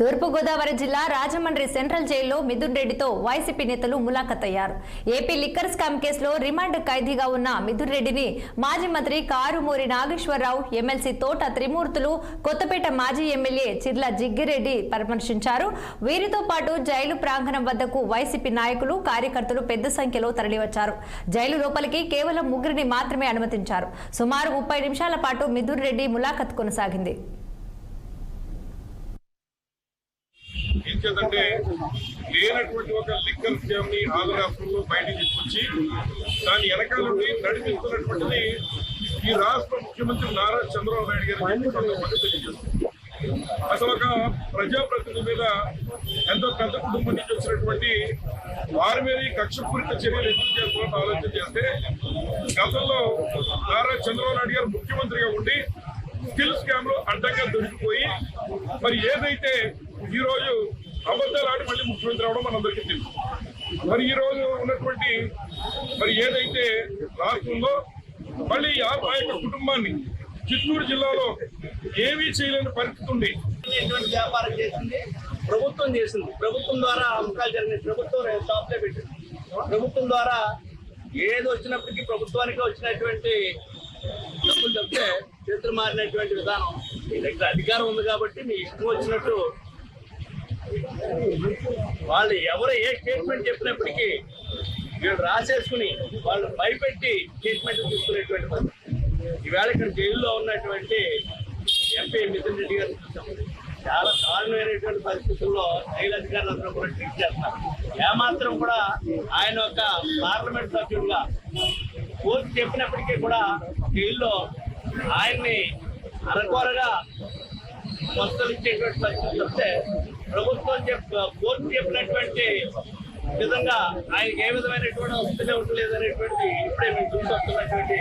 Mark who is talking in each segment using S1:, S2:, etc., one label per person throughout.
S1: తూర్పుగోదావరి జిల్లా రాజమండ్రి సెంట్రల్ జైల్లో మిథున్ రెడ్డితో వైసీపీ నేతలు ములాఖత్ అయ్యారు ఏపీ లిక్కర్ స్కామ్ కేసులో రిమాండ్ ఖైదీగా ఉన్న మిథున్ రెడ్డిని మాజీ మంత్రి కారుమూరి నాగేశ్వరరావు ఎమ్మెల్సీ తోట త్రిమూర్తులు కొత్తపేట మాజీ ఎమ్మెల్యే చిర్ల జిగ్గిరెడ్డి పరామర్శించారు. వీరితో పాటు జైలు ప్రాంగణం వద్దకు వైసీపీ నాయకులు కార్యకర్తలు పెద్ద సంఖ్యలో తరలివచ్చారు. జైలు లోపలికి కేవలం ముగ్గురిని మాత్రమే అనుమతించారు. సుమారు ముప్పై నిమిషాల పాటు మిథున్ రెడ్డి ములాఖత్ కొనసాగింది.
S2: ఇంకేదంటే లేనటువంటి ఒక లిక్కర్ స్కామ్ని ఆంధ్ర రాష్ట్రంలో తీసుకొచ్చి దాని వెనకాల నుండి నడిపిస్తున్నటువంటిది ఈ రాష్ట్ర ముఖ్యమంత్రి నారా చంద్రబాబు నాయుడు గారు తెలియజేస్తుంది అసలు ఒక ప్రజాప్రతినిధి మీద ఎంతో పెద్ద కుటుంబం నుంచి వచ్చినటువంటి వారి మీద ఈ కక్షపూరిత చర్యలు ఎందుకు చేస్తున్నట్టు ఆలోచన చేస్తే గతంలో నారా చంద్రబాబు నాయుడు గారు ముఖ్యమంత్రిగా ఉండి స్కిల్ స్కామ్లో అడ్డంగా దొరికిపోయి మరి ఏదైతే ఈరోజు అబద్ధాలు ఆడి మళ్ళీ ముఖ్యమంత్రి అవడం మనందరికీ తెలుసు. మరి ఈ రోజు ఉన్నటువంటి మరి ఏదైతే రాష్ట్రంలో మళ్ళీ ఆ ఆ యొక్క కుటుంబాన్ని చిత్తూరు జిల్లాలో ఏమీ చేయలేని పరిస్థితి ఉంది.
S3: ఎటువంటి వ్యాపారం చేసింది? ప్రభుత్వం చేసింది. ప్రభుత్వం ద్వారా అమ్మకాలు జరిగినాయి. ప్రభుత్వం షాప్లే పెట్టింది. ప్రభుత్వం ద్వారా ఏది వచ్చినప్పటికీ ప్రభుత్వానికి వచ్చినటువంటి డబ్బులు తప్పితే చేతులు మారినటువంటి విధానం. మీ దగ్గర అధికారం ఉంది కాబట్టి మీ ఇష్టం వచ్చినట్టు వాళ్ళు ఎవరు ఏ స్టేట్మెంట్ చెప్పినప్పటికీ వీళ్ళు రాసేసుకుని వాళ్ళు భయపెట్టి స్టేట్మెంట్ తీసుకునేటువంటి పరిస్థితి. ఈవేళ ఇక్కడ జైల్లో ఉన్నటువంటి ఎంపీ మిథున్ రెడ్డి గారు చూసాం. చాలా దారుణమైనటువంటి పరిస్థితుల్లో జైలు అధికారులందరూ కూడా ట్రీట్ చేస్తారు. ఏమాత్రం కూడా ఆయన ఒక పార్లమెంట్ సభ్యుడిగా కోర్టు చెప్పినప్పటికీ కూడా జైల్లో ఆయన్ని అరకొరగా సంస్కరించేటువంటి పరిస్థితి వస్తే ప్రభుత్వం చెప్ కోర్టు చెప్పినటువంటి విధంగా ఆయనకి ఏ విధమైనటువంటి వస్తుంది ఉండలేదు అనేటువంటి ఇప్పుడే మేము చూసి వస్తున్నటువంటి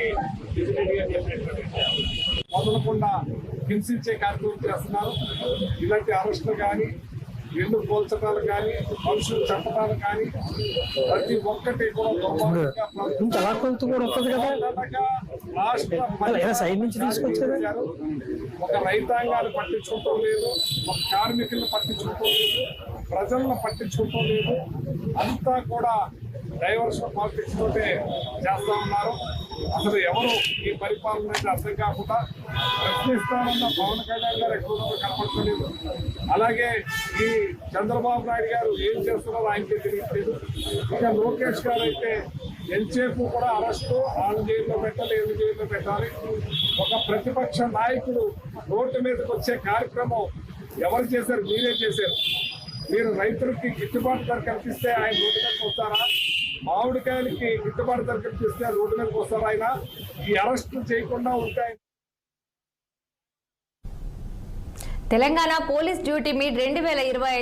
S3: చెప్పినటువంటి
S4: వదలకుండా హింసించే కార్యక్రమం చేస్తున్నారు. ఇలాంటి అరెస్టులు కానీ ఇల్లు పోల్చడాలు కానీ మనుషులు చంపడాలు కానీ ప్రతి ఒక్కటి కూడా
S5: వస్తుంది కదా
S4: రాష్ట్ర
S5: అలా ఎలా సైడ్ నుంచి తీసుకొచ్చు కదా?
S4: చేశారు. ఒక రైతాంగాన్ని పట్టించుకోవటం లేదు ఒక కార్మికులను పట్టించుకోవటం లేదు ప్రజలను పట్టించుకోవటం లేదు అంతా కూడా డైవర్షన్ పాలిటిక్స్ తోటే చేస్తా ఉన్నారు. అసలు ఎవరు ఈ పరిపాలన అయితే అర్థం కాకుండా ప్రశ్నిస్తానన్న పవన్ కళ్యాణ్ గారు ఎక్కువ కనపడలేదు అలాగే ఈ చంద్రబాబు నాయుడు గారు ఏం చేస్తున్నారో ఆయనకే తెలియట్లేదు. ఇక లోకేష్ గారు అయితే ఎంతసేపు కూడా అరెస్టు ఆన్ జైల్లో పెట్టాలి ఏమి జైల్లో పెట్టాలి. ఒక ప్రతిపక్ష నాయకుడు రోడ్డు మీదకి వచ్చే కార్యక్రమం ఎవరు చేశారు? మీరే చేశారు. మీరు రైతులకి గిట్టుబాటు ధర కల్పిస్తే ఆయన రోడ్డు మీదకి వస్తారా మామిడికాయలకి గిట్టుబాటు ధర కల్పిస్తే రోడ్డు మీదకి వస్తారు ఆయన? ఈ అరెస్టు చేయకుండా ఉంటాయి
S1: తెలంగాణ పోలీస్ డ్యూటీ మీట్ రెండు వేల ఇరవై